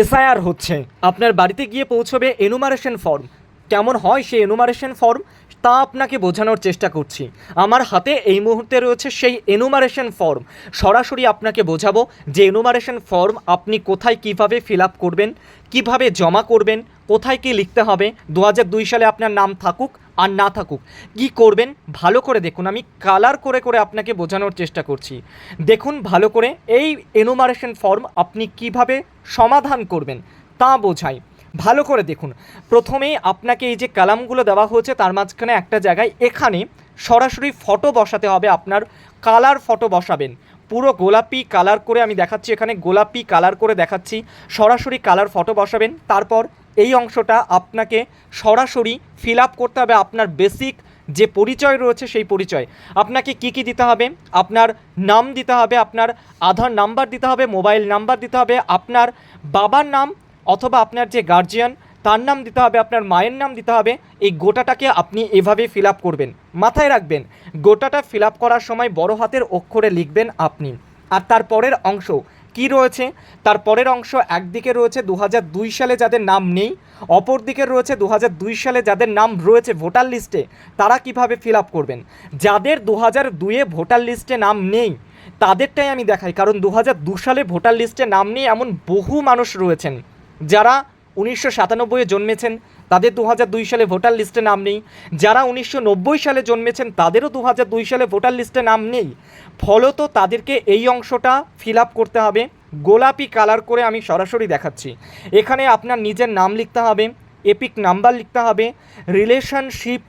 SIR হচ্ছে। আপনার বাড়িতে গিয়ে পৌঁছবে এনুমারেশন ফর্ম কেমন হয় সেই এনুমারেশন ফর্ম তা আপনাকে বোঝানোর চেষ্টা করছি। আমার হাতে এই মুহূর্তে রয়েছে সেই এনুমারেশন ফর্ম সরাসরি আপনাকে বোঝাবো যে এনুমারেশন ফর্ম আপনি কোথায় কীভাবে ফিল আপ করবেন, কীভাবে জমা করবেন কোথায় কি লিখতে হবে? দু সালে আপনার নাম থাকুক আর না থাকুক। কি করবেন? ভালো করে দেখুন। আমি কালার করে করে আপনাকে বোঝানোর চেষ্টা করছি। দেখুন, ভালো করে এই এনুমারেশন ফর্ম আপনি কীভাবে সমাধান করবেন তা বোঝাই। ভালো করে দেখুন। প্রথমেই আপনাকে এই যে কালামগুলো দেওয়া হয়েছে, তার মাঝখানে একটা জায়গায় এখানে সরাসরি ফটো বসাতে হবে। আপনার কালার ফটো বসাবেন। পুরো গোলাপি কালার করে আমি দেখাচ্ছি এখানে, গোলাপি কালার করে দেখাচ্ছি। সরাসরি কালার ফটো বসাবেন। তারপর এই অংশটা আপনাকে সরাসরি ফিল আপ করতে হবে আপনার বেসিক যে পরিচয় রয়েছে সেই পরিচয়। আপনাকে কি কি দিতে হবে? আপনার নাম দিতে হবে, আপনার আধার নাম্বার দিতে হবে মোবাইল নাম্বার দিতে হবে, আপনার বাবার নাম অথবা আপনার যে গার্জিয়ান তার নাম দিতে হবে, আপনার মায়ের নাম দিতে হবে, এই গোটাটাকে আপনি এভাবে ফিল আপ করবেন। মাথায় রাখবেন, গোটাটা ফিল আপ করার সময় বড় হাতের অক্ষরে লিখবেন আপনি। আর তার পরের অংশ কি রয়েছে? তার পরের অংশ একদিকে রয়েছে দু দুই সালে যাদের নাম নেই অপর দিকে রয়েছে দু দুই সালে যাদের নাম রয়েছে ভোটার লিস্টে, তারা কীভাবে ফিল আপ করবেন? যাদের দু হাজার দুয়ে ভোটার লিস্টে নাম নেই, তাদেরটাই আমি দেখাই। কারণ দু হাজার দু সালে ভোটার লিস্টে নাম নেই এমন বহু মানুষ রয়েছেন, যারা উনিশশো সাতানব্বইয়ে জন্মেছেন। তাদের দু দুই সালে ভোটার লিস্টে নাম নেই। যারা উনিশশো নব্বই সালে জন্মেছেন, তাদেরও দু দুই সালে ভোটার লিস্টে নাম নেই। ফলত তাদেরকে এই অংশটা ফিল আপ করতে হবে। গোলাপি কালার করে আমি সরাসরি দেখাচ্ছি। এখানে আপনার নিজের নাম লিখতে হবে এপিক নাম্বার লিখতে হবে রিলেশনশিপ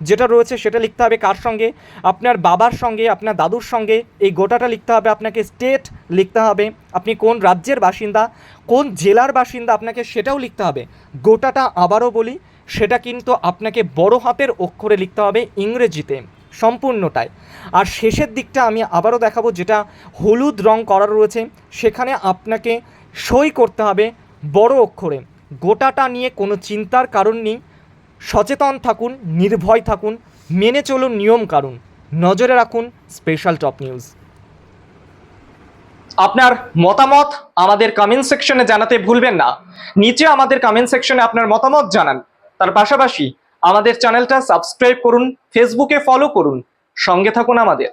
যেটা রয়েছে সেটা লিখতে হবে কার সঙ্গে? আপনার বাবার সঙ্গে, আপনার দাদুর সঙ্গে, এই গোটাটা লিখতে হবে আপনাকে স্টেট লিখতে হবে। আপনি কোন রাজ্যের বাসিন্দা, কোন জেলার বাসিন্দা আপনাকে সেটাও লিখতে হবে। গোটাটা আবারও বলি, সেটা কিন্তু আপনাকে বড় হাতের অক্ষরে লিখতে হবে ইংরেজিতে সম্পূর্ণটাই আর শেষের দিকটা আমি আবারও দেখাবো, যেটা হলুদ রং করা রয়েছে, সেখানে আপনাকে সই করতে হবে বড় অক্ষরে। গোটাটা নিয়ে কোনো চিন্তার কারণ নেই সচেতন থাকুন, নির্ভয় থাকুন, মেনে চলুন নিয়ম কারণ নজরে রাখুন স্পেশাল টপ নিউজ আপনার মতামত আমাদের কমেন্ট সেকশনে জানাতে ভুলবেন না। নিচে আমাদের কমেন্ট সেকশনে আপনার মতামত জানান। তার পাশাপাশি আমাদের চ্যানেলটা সাবস্ক্রাইব করুন ফেসবুকে ফলো করুন। সঙ্গে থাকুন আমাদের।